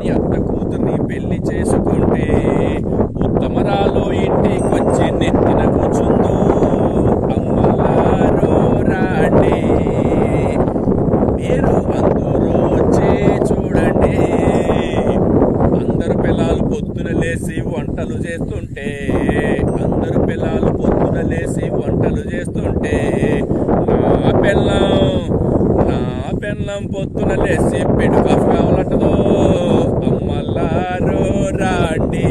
వస్తదని అత్త కూతుర్ని పెళ్ళి చేసుకుంటే ఉత్తమరాలు ఇంటికి వచ్చి నెత్తిన కూర్చుందో అమ్మలారో రాండి. మీరు అందరూ వచ్చి చూడండి. అందరు పిల్లలు పొద్దున లేసి వంటలు చేస్తుంటే అందరు పిల్లలు పొద్దున లేసి వంటలు చేస్తుంటే నా పిల్లం నా పిల్లం పొద్దున లేసి పెడు కాఫీ కావాలంటదో అమ్మలారో రాండి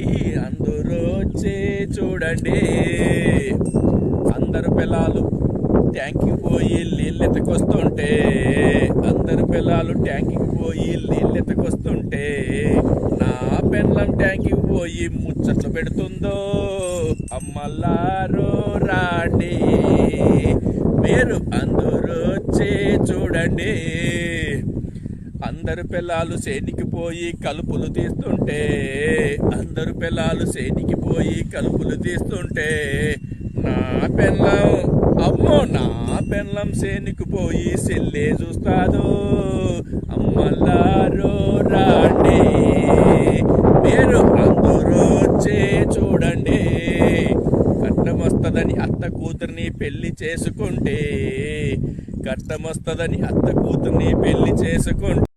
ఈ అందరూ వచ్చి చూడండి. అందరు పిల్లలు ట్యాంకింగ్ పోయి నీళ్ళు ఎతకొస్తుంటే అందరు పిల్లలు ట్యాంకింగ్ పోయి నీళ్ళు ఎతకొస్తుంటే నా పెళ్ళం ట్యాంకింగ్ పోయి ముచ్చట్లు పెడుతుందో అమ్మల్లారో రాండి. మీరు అందరూ వచ్చి చూడండి. అందరు పిల్లలు సేనికి పోయి కలుపులు తీస్తుంటే అందరు పిల్లలు సేనికి పోయి కలుపులు తీస్తుంటే నా పెళ్ళం అమ్మో నా పెళ్ళం సేనికి పోయి సెల్లే చూస్తాదు అమ్మల్లారో రాండి మీరు అందరూ వచ్చే చూడండి కట్టమొస్తుందని అత్త కూతుర్ని పెళ్ళి చేసుకుంటే కట్టమొస్తుందని అత్త కూతుర్ని పెళ్ళి చేసుకుంటే.